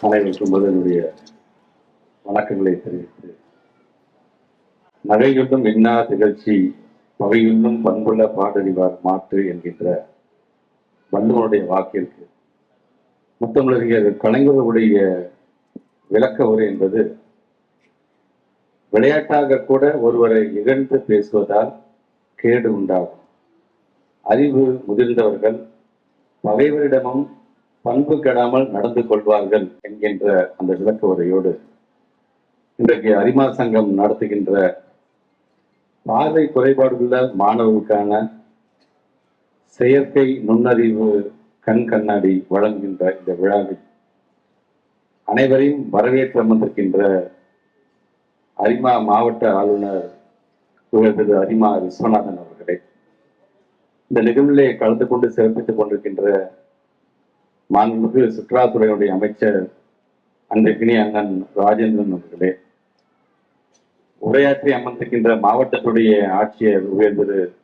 அனைவருக்கும் முதலுடைய வணக்கங்களை தெரிவித்து நகையுள்ளும் இன்னா திகழ்ச்சி பகையுள்ளும் பண்புள்ள பாடறிவார் மாற்று என்கின்ற வள்ளுவனுடைய வாக்கிற்கு. முத்தமிழறிஞர் கலைஞர்களுடைய விளக்க உரை என்பது விளையாட்டாக கூட ஒருவரை இகழ்ந்து பேசுவதால் கேடு உண்டாகும். அறிவு முதிர்ந்தவர்கள் பகைவரிடமும் பண்பு கெடாமல் நடந்து கொள்வார்கள் என்கின்ற அந்த விளக்க உரையோடு இன்றைக்கு அரிமா சங்கம் நடத்துகின்ற பார்வை குறைபாடுள்ள மாணவர்களுக்கான செயற்கை நுண்ணறிவு கண் கண்ணாடி வழங்குகின்ற இந்த விழாவில் அனைவரையும் வரவேற்று அமர்ந்திருக்கின்ற அரிமா மாவட்ட ஆளுநர் திரு அரிமா விஸ்வநாதன் அவர்களே இந்த நிகழ்விலே கலந்து கொண்டு சிறப்பித்துக் கொண்டிருக்கின்ற மாண்புமிகு சுற்றுலாத்துறையுடைய அமைச்சர் அன்றைக்கினி அண்ணன் ராஜேந்திரன் அவர்களே. உரையாற்றி அமர்ந்திருக்கின்ற மாவட்டத்துடைய ஆட்சியர் உயர்திரு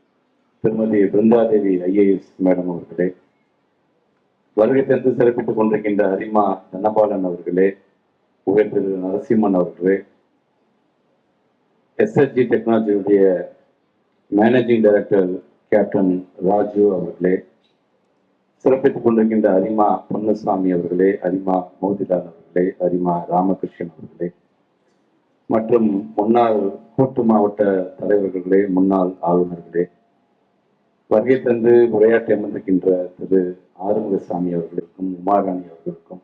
திருமதி பிருந்தாதேவி ஐஏஎஸ் மேடம் அவர்களே. வருகை தந்து சிறப்பித்துக் கொண்டிருக்கின்ற அரிமா தனபாலன் அவர்களே உயர் திரு நரசிம்மன் அவர்களே. எஸ்எஸ்ஜி டெக்னாலஜியுடைய மேனேஜிங் டைரக்டர் கேப்டன் ராஜு அவர்களே. சிறப்பித்துக் கொண்டிருக்கின்ற அரிமா பொன்னசாமி அவர்களே அரிமா மோதிலால் அவர்களே அரிமா ராமகிருஷ்ணன் அவர்களே மற்றும் முன்னாள் கூட்டு மாவட்ட தலைவர்களே முன்னாள் ஆளுநர்களே வருகை தந்து உரையாற்றி அமர்ந்திருக்கின்ற திரு ஆறுமுகசாமி அவர்களுக்கும் உமாராணி அவர்களுக்கும்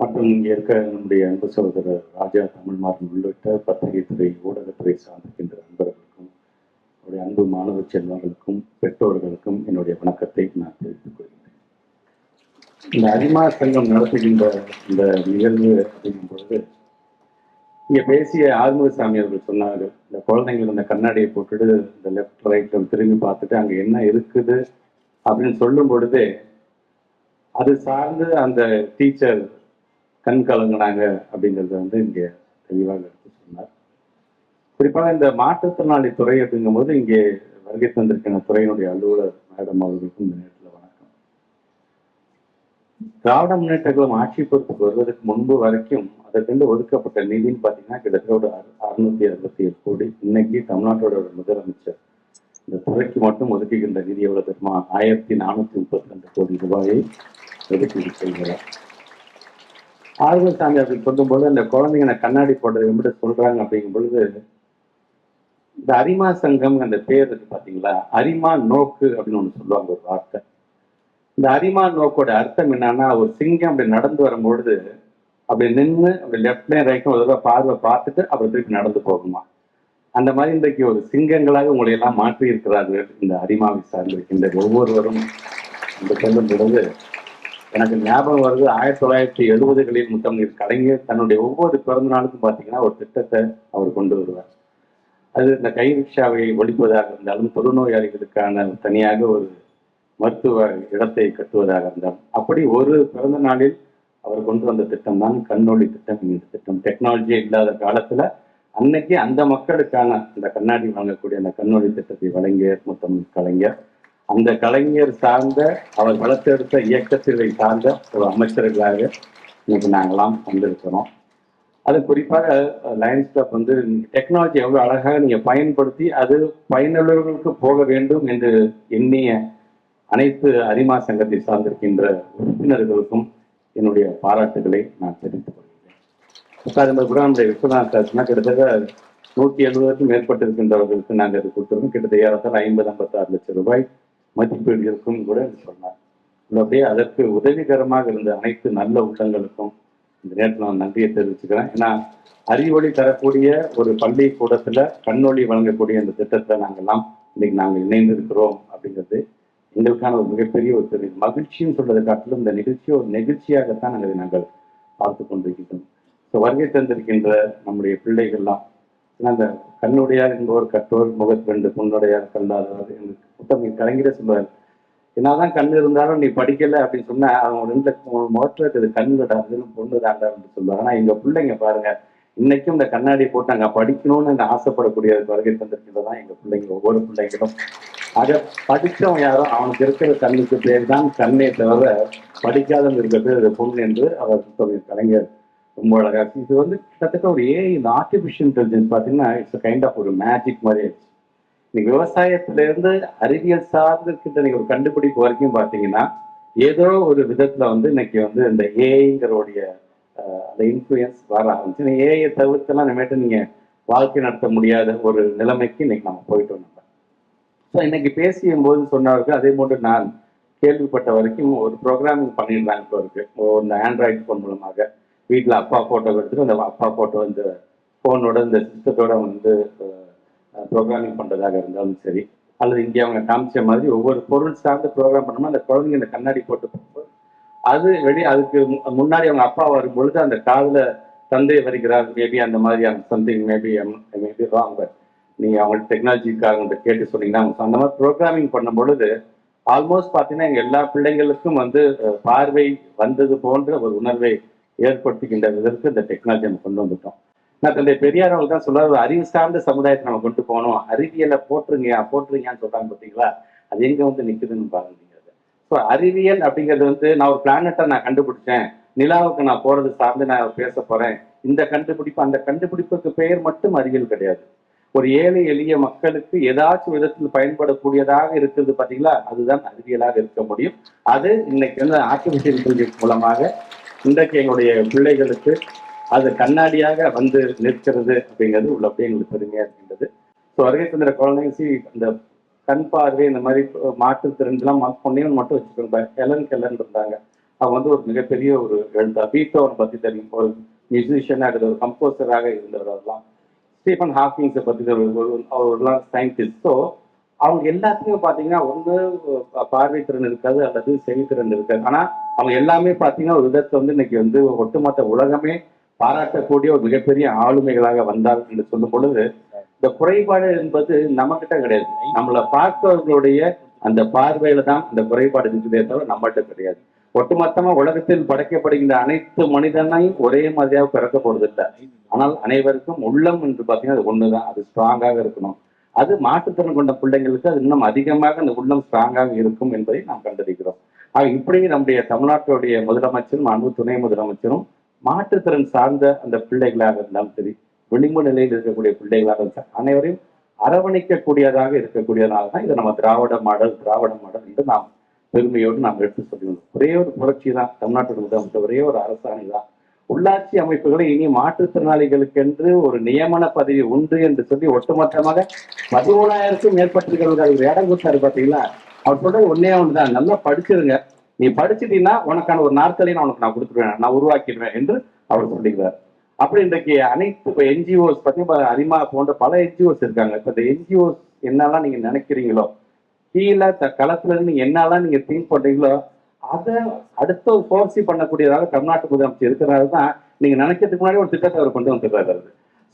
மற்றும் இங்கே இருக்க நம்முடைய அன்பு சகோதரர் ராஜா தமிழ்மாறன் உள்ளிட்ட பத்திரிகை துறை ஊடகத்துறை சார்ந்திருக்கின்ற நண்பர்களுக்கும் என்னுடைய அன்பு மாணவ செல்வங்களுக்கும் பெற்றோர்களுக்கும் என்னுடைய வணக்கத்தை நான் தெரிவித்துக் கொள்கிறேன். இந்த அரிமா சங்கம் நடத்துகின்ற இந்த நிகழ்வு அப்படிங்கும் பொழுது இங்கே பேசிய ஆறுமுகசாமி அவர்கள் சொன்னார்கள் இந்த குழந்தைங்களுக்கு இந்த கண்ணாடியை போட்டுட்டு இந்த லெஃப்ட் ரைட் திரும்பி பார்த்துட்டு அங்கே என்ன இருக்குது அப்படின்னு சொல்லும் பொழுதே அது சார்ந்து அந்த டீச்சர் கண் கலங்கினாங்க அப்படிங்கிறத வந்து இங்கே தெளிவாக எடுத்து சொன்னார். குறிப்பாக இந்த மாற்றுத்திறனாளி துறை அப்படிங்கும்போது இங்கே வருகை தந்திருக்கிற துறையினுடைய அலுவலர் மேடம் அவர்களுக்கும் இந்த திராவிட முன்னேற்ற கழகம் ஆட்சி பொறுப்புக்கு வருவதற்கு முன்பு வரைக்கும் அதற்கென்று ஒதுக்கப்பட்ட நிதின்னு பார்த்தீங்கன்னா கிட்டத்தட்ட ஒரு அறுநூத்தி அறுபத்தி ஏழு கோடி. இன்னைக்கு தமிழ்நாட்டோட முதலமைச்சர் இந்த துறைக்கு மட்டும் ஒதுக்குகின்ற நிதி எவ்வளவு தெரியுமா? ஆயிரத்தி நானூத்தி முப்பத்தி ரெண்டு கோடி ரூபாயை ஒதுக்கீடு செய்கிறார். ஆறுதல் சாமி அப்படி சொல்லும்போது அந்த குழந்தைங்க நான் கண்ணாடி போடுறது எப்படி சொல்றாங்க அப்படிங்கும் பொழுது இந்த அரிமா சங்கம் அந்த பேர் இருக்கு பாத்தீங்களா? அரிமா நோக்கு அப்படின்னு ஒண்ணு சொல்லுவாங்க ஒரு வார்த்தை. இந்த அரிமா நோக்கோட அர்த்தம் என்னன்னா ஒரு சிங்கம் அப்படி நடந்து வரும்பொழுது அப்படி நின்று அப்படி லெஃப்ட்லையும் ரைட்டும் ஒரு தடவை பார்வை பார்த்துட்டு அப்புறம் திருப்பி நடந்து போகுமா? அந்த மாதிரி இன்றைக்கு ஒரு சிங்கங்களாக உங்களை எல்லாம் மாற்றி இருக்கிறார்கள் இந்த அரிமாவை சார்ந்திருக்கின்ற ஒவ்வொருவரும். இந்த சொல்லும் பொழுது எனக்கு ஞாபகம் வருது ஆயிரத்தி தொள்ளாயிரத்தி எழுபதுகளில் முத்தமிழ் கலைஞர் தன்னுடைய ஒவ்வொரு பிறந்த நாளுக்கும் பார்த்தீங்கன்னா ஒரு திட்டத்தை அவர் கொண்டு வருவார். அது இந்த கை ரிக்ஷாவை ஒழிப்பதாக இருந்தாலும் தொழுநோயாளிகளுக்கான தனியாக ஒரு மருத்துவ இடத்தை கட்டுவதாக இருந்தார். அப்படி ஒரு பிறந்த நாளில் அவர் கொண்டு வந்த திட்டம் தான் கண்ணொளி திட்டம் இந்த திட்டம். டெக்னாலஜி இல்லாத காலத்துல அன்னைக்கு அந்த மக்களுக்கான அந்த கண்ணாடி வழங்கக்கூடிய அந்த கண்ணொளி திட்டத்தை வழங்கிய மொத்தம் கலைஞர். அந்த கலைஞர் சார்ந்த அவர் வளர்த்தெடுத்த இயக்கத்திலை சார்ந்த ஒரு அமைச்சர்களாக இன்னைக்கு நாங்களாம் வந்திருக்கிறோம். அது குறிப்பாக லயன்ஸ் கிளப் வந்து டெக்னாலஜி எவ்வளவு அழகாக நீங்க பயன்படுத்தி அது பயனுள்ளவர்களுக்கு போக வேண்டும் என்று எண்ணிய அனைத்து அரிமா சங்கத்தை சார்ந்திருக்கின்ற உறுப்பினர்களுக்கும் என்னுடைய பாராட்டுகளை நான் தெரிவித்துக் கொள்கிறேன். உட்கார்ந்த கூட நம்முடைய விஸ்வநாத் கிட்டத்தட்ட நூத்தி எழுபதுக்கும் மேற்பட்டிருக்கின்றவர்களுக்கு நாங்கள் இது கொடுத்துருக்கோம். கிட்டத்தட்ட ஐம்பது ஐம்பத்தாறு லட்சம் ரூபாய் மதிப்பீடு இருக்கும் கூட சொன்னார். அப்படியே அதற்கு உதவிகரமாக இருந்த அனைத்து நல்ல உள்ளங்களுக்கும் இந்த நேரத்தில் நான் நன்றியை தெரிவிச்சுக்கிறேன். ஏன்னா அறிவொளி தரக்கூடிய ஒரு பள்ளி கூடத்துல கண்ணொளி வழங்கக்கூடிய அந்த திட்டத்தை நாங்கள்லாம் இன்னைக்கு நாங்கள் இணைந்து இருக்கிறோம் அப்படிங்கிறது எங்களுக்கான ஒரு மிகப்பெரிய ஒரு பெரிய மகிழ்ச்சின்னு சொல்றதை காட்டிலும் இந்த நிகழ்ச்சியை ஒரு நெகிழ்ச்சியாகத்தான் நாங்கள் நாங்கள் பார்த்து கொண்டிருக்கிறோம். ஸோ வருகை தந்திருக்கின்ற நம்முடைய பிள்ளைகள்லாம் அந்த கண்ணுடையார் என்பவர் கற்றோர் முகத்திரண்டு பொண்ணுடையார் கல்லாதவர் என்று புத்தகம் கலைஞரே சொல்லுவார் என்னதான் கண் இருந்தாலும் நீ படிக்கல அப்படின்னு சொன்னா அவங்க ரெண்டு முகத்துல இருக்கிறது கண் விடாதுன்னு பொண்ணு தாண்டா அப்படின்னு சொல்லுவாங்க ஆனா எங்க பிள்ளைங்க பாருங்க இன்னைக்கும் இந்த கண்ணாடி போட்டு அங்க படிக்கணும்னு அங்க ஆசைப்படக்கூடிய வருகை தந்திருக்கிறதான் எங்க பிள்ளைங்க ஒவ்வொரு பிள்ளைங்களும். ஆக படித்தவன் யாரோ அவனுக்கு இருக்கிற கண்ணுக்கு பேர் தான் கண்ணே தவிர படிக்காதவங்க இருக்கிறது அது பொண்ணு என்று அவர் சொல்லிய கலைஞர் ரொம்ப அழகா. இது வந்து கிட்டத்தட்ட ஒரு ஏ இந்த ஆர்டிபிஷியல் இன்டெலிஜென்ஸ் பார்த்தீங்கன்னா இட்ஸ் கைண்ட் ஆஃப் ஒரு மேஜிக் மாதிரி ஆயிடுச்சு. இன்னைக்கு விவசாயத்துல இருந்து அறிவியல் சார்ந்து கிட்ட நீங்க ஒரு கண்டுபிடிப்பு வரைக்கும் பார்த்தீங்கன்னா ஏதோ ஒரு விதத்துல வந்து இன்னைக்கு வந்து இந்த ஏஐங்கிறோடைய அந்த இன்ஃப்ளூயன்ஸ் வர ஆரம்பிச்சு ஏஐ தவிர்த்துலாம் இனிமேட்டு நீங்கள் வாழ்க்கை நடத்த முடியாத ஒரு நிலைமைக்கு இன்னைக்கு நம்ம போயிட்டோம் நம்ம ஸோ இன்னைக்கு பேசியும் போது சொன்னவர்கள் அதே போன்று நான் கேள்விப்பட்ட வரைக்கும் ஒரு ப்ரோக்ராமிங் பண்ணிடுறாங்க இப்போ இருக்கு. இந்த ஆண்ட்ராய்டு ஃபோன் மூலமாக. வீட்டில் அப்பா ஃபோட்டோ எடுத்துட்டு அந்த அப்பா ஃபோட்டோ இந்த ஃபோனோட இந்த சிஸ்டத்தோட வந்து ப்ரோக்ராமிங் பண்ணுறதாக இருந்தாலும் சரி அல்லது இங்கே அவங்க காமிச்ச மாதிரி ஒவ்வொரு பொருள் சார்ந்து ப்ரோக்ராம் பண்ணோம்னா அந்த குழந்தைங்க இந்த கண்ணாடி போட்டு அது வெளியே அதுக்கு மு- முன்னாடி அவங்க அப்பா வரும் பொழுது அந்த காதுல தந்தை வருகிறார். மேபி அந்த மாதிரியான something maybe maybe wrong but நீங்க அவங்க டெக்னாலஜிக்காரங்கிட்ட கேட்டு சொன்னீங்கன்னா அந்த மாதிரி ப்ரோக்ராமிங் பண்ணும் பொழுது ஆல்மோஸ்ட் பார்த்தீங்கன்னா எங்கள் எல்லா பிள்ளைங்களுக்கும் வந்து பார்வை வந்தது போன்ற ஒரு உணர்வை ஏற்படுத்துகின்ற விதத்துக்கு இந்த டெக்னாலஜி நம்ம கொண்டு வந்துட்டோம். நான் தந்தை பெரியார் அவங்க தான் சொல்றாரு அறிவு சார்ந்த சமுதாயத்தை நம்ம கொண்டு போகணும். அறிவியலை போட்டுருங்க போட்டுருங்கன்னு சொல்றாங்க பார்த்தீங்களா? அது எங்க வந்து நிக்குதுன்னு பாருங்க. ஸோ அறிவியல் அப்படிங்கிறது வந்து நான் ஒரு பிளானட்டை நான் கண்டுபிடிச்சேன். நிலாவுக்கு நான் போறது சார்ந்து நான் பேச போறேன். இந்த கண்டுபிடிப்பு அந்த கண்டுபிடிப்புக்கு பெயர் மட்டும் அறிவியல் கிடையாது. ஒரு ஏழை எளிய மக்களுக்கு ஏதாச்சும் விதத்தில் பயன்படக்கூடியதாக இருக்கிறது பார்த்தீங்களா? அதுதான் அறிவியலாக இருக்க முடியும். அது இன்னைக்கு வந்து ஆர்டிபிஷியல் இன்டெலிஜென்ஸ் மூலமாக இன்றைக்கு எங்களுடைய பிள்ளைகளுக்கு அது கண்ணாடியாக வந்து நிற்கிறது அப்படிங்கிறது உள்ளபடி எங்களுக்கு பெருமையா இருக்கின்றது. ஸோ வருகை தந்திர குழந்தைங்க அந்த கண் பார்வை இந்த மாதிரி மாற்றுத்திறன்லாம் பொண்ணையும் மட்டும் வச்சுக்கோங்க. ஹெலன் கெல்லன் இருந்தாங்க. அவங்க வந்து ஒரு மிகப்பெரிய ஒரு எழுத்தா. பீத்தோவன் பத்தி தெரியும். ஒரு மியூசிஷியனாக ஒரு கம்போசராக இருந்தவர் அதெல்லாம் ஸ்டீஃபன் ஹாக்கிங்ஸை பத்தி ஒரு அவர்லாம் சயின்டிஸ்ட் ஸோ அவங்க எல்லாத்துக்குமே பார்த்தீங்கன்னா ஒன்று பார்வை திறன் இருக்காது அல்லது செவித்திறன் இருக்காது. ஆனால் அவங்க எல்லாமே பார்த்தீங்கன்னா ஒரு விதத்தை வந்து இன்னைக்கு வந்து ஒட்டுமொத்த உலகமே பாராட்டக்கூடிய ஒரு மிகப்பெரிய ஆளுமைகளாக வந்தார் என்று சொல்லும் பொழுது இந்த குறைபாடு என்பது நம்மகிட்ட கிடையாது. நம்மளை பார்ப்பவர்களுடைய அந்த பார்வையில தான் இந்த குறைபாடு இருக்குதே தவிர நம்மகிட்ட கிடையாது. ஒட்டுமொத்தமா உலகத்தில் படைக்கப்படுகின்ற அனைத்து மனிதனையும் ஒரே மாதிரியாக பிறக்க போறது இல்லை ஆனால் அனைவருக்கும் உள்ளம் என்று பார்த்தீங்கன்னா அது ஒண்ணுதான். அது ஸ்ட்ராங்காக இருக்கணும். அது மாற்றுத்திறன் கொண்ட பிள்ளைங்களுக்கு அது இன்னும் அதிகமாக அந்த உள்ளம் ஸ்ட்ராங்காக இருக்கும் என்பதை நாம் கண்டறிகிறோம். ஆக இப்படி நம்முடைய தமிழ்நாட்டுடைய முதலமைச்சரும் அன்பு துணை முதலமைச்சரும் மாற்றுத்திறன் சார்ந்த அந்த பிள்ளைகளாக இருந்தாலும் சரி விளிம்பு நிலையில் இருக்கக்கூடிய பிள்ளைகளாக இருக்க அனைவரையும் அரவணைக்கக்கூடியதாக இருக்கக்கூடியதாக தான் இதை நம்ம திராவிட மாடல் திராவிட மாடல் என்று நாம் பெருமையோடு நாம் எடுத்து சொல்லுவோம் ஒரே ஒரு புரட்சி தான் தமிழ்நாட்டில் முதலமைச்சர் ஒரே ஒரு அரசாணை தான். உள்ளாட்சி அமைப்புகளை இனி மாற்றுத்திறனாளிகளுக்கென்று ஒரு நியமன பதவி உண்டு என்று சொல்லி ஒட்டுமொத்தமாக பதிமூணாயிரத்துக்கும் மேற்பட்டிருக்கிறவர்கள் அதுக்கு இடம் கொடுத்தாரு பாத்தீங்களா அவர் சொல்றது ஒன்னே தான். நல்லா படிச்சிருங்க. நீ படிச்சிட்டீங்கன்னா உனக்கான ஒரு நாற்காலி நான் உனக்கு நான் கொடுத்துருவேன். நான் உருவாக்கிடுவேன் என்று அவர் சொல்லிக்கிறார் அப்படி இன்றைக்கு அனைத்து இப்போ என்ஜிஓஸ் பத்தி அரிமா போன்ற பல என்ஜிஓஸ் இருக்காங்க. இப்போ இந்த என்ஜிஓஸ் என்னெல்லாம் நீங்க நினைக்கிறீங்களோ கீழே த- களத்துல இருந்து என்னெல்லாம் நீங்க திங்க் பண்ணுறீங்களோ அதை அடுத்த ஃபோர்ஸி பண்ணக்கூடியதாக தமிழ்நாட்டு முதலமைச்சர் இருக்கிறாரு தான் நீங்க நினைக்கிறதுக்கு முன்னாடி ஒரு திட்டத்தை அவர் கொண்டு வந்துடுறாரு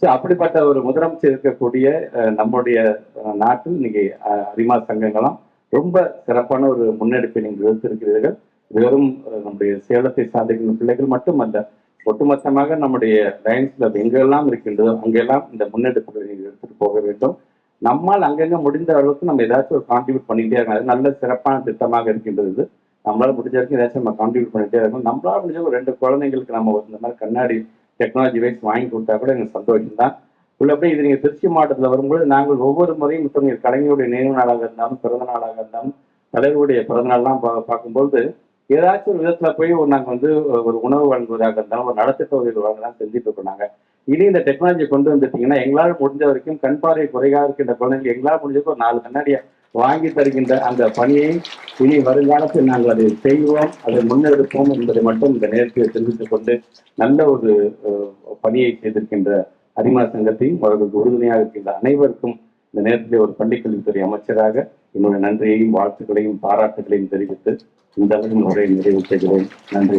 ஸோ அப்படிப்பட்ட ஒரு முதலமைச்சர் இருக்கக்கூடிய அஹ், நம்முடைய நாட்டில் இன்னைக்கு அரிமா சங்கங்களாம் ரொம்ப சிறப்பான ஒரு முன்னெடுப்பை நீங்கள் எடுத்திருக்கிறீர்கள். வெறும் நம்முடைய சேலத்தை சார்ந்த பிள்ளைகள் மட்டும் அல்ல ஒட்டுமொத்தமாக நம்முடைய லயன்ஸ் கிளப் எங்கெல்லாம் இருக்கின்றதோ அங்கெல்லாம் இந்த முன்னெடுப்புகளை எடுத்துட்டு போக வேண்டும். நம்மால் அங்கங்க முடிந்த அளவுக்கு நம்ம ஏதாச்சும் ஒரு கான்ட்ரிபியூட் பண்ணிட்டே இருக்கணும் அது நல்ல சிறப்பான திட்டமாக இருக்கின்றது நம்மளால முடிஞ்ச வரைக்கும் ஏதாச்சும் நம்ம கான்ட்ரிபியூட் பண்ணிட்டே இருக்கணும். நம்மளால முடிஞ்ச ஒரு ரெண்டு குழந்தைங்களுக்கு நம்ம இந்த மாதிரி கண்ணாடி டெக்னாலஜி வைஸ் வாங்கி கொடுத்தா கூட எங்களுக்கு சந்தோஷம் தான் உள்ளபடி இது நீங்க திருச்சி மாவட்டத்தில் வரும்போது நாங்கள் ஒவ்வொரு முறையும் மற்றவங்க கலைஞருடைய நினைவு நாளாக இருந்தாலும் பிறந்த நாளாக இருந்தாலும் தலைவருடைய பிறந்த நாள்லாம் பார்க்கும்போது ஏதாச்சும் ஒரு விதத்துல போய் ஒரு நாங்கள் வந்து ஒரு உணவு வழங்குவதாக இருந்தாலும் ஒரு நலத்திட்ட உதவி வழங்கலாம் செஞ்சுட்டு இருக்கிறாங்க இனி இந்த டெக்னாலஜி கொண்டு வந்துட்டீங்கன்னா எங்களால் முடிஞ்ச வரைக்கும் கண் பார்வை குறையாக இருக்கின்ற குழந்தைகள் எங்களால் முடிஞ்சதுக்கு ஒரு நாலு கண்ணாடியை வாங்கி தருகின்ற அந்த பணியை இனி வருங்காலத்தில் நாங்கள் அதை செய்வோம் அதை முன்னெடுப்போம் என்பதை மட்டும் இந்த நேரத்தில் தெரிவித்துக் கொண்டு நல்ல ஒரு பணியை செய்திருக்கின்ற அரிமா சங்கத்தையும் அவர்களுக்கு உறுதுணையாக இருக்கின்ற அனைவருக்கும் இந்த நேரத்தில் ஒரு பள்ளிக்கல்வித்துறை அமைச்சராக என்னுடைய நன்றியையும் வாழ்த்துக்களையும் பாராட்டுகளையும் தெரிவித்து இந்த அளவில் நிறைவு செய்கிறேன். நன்றி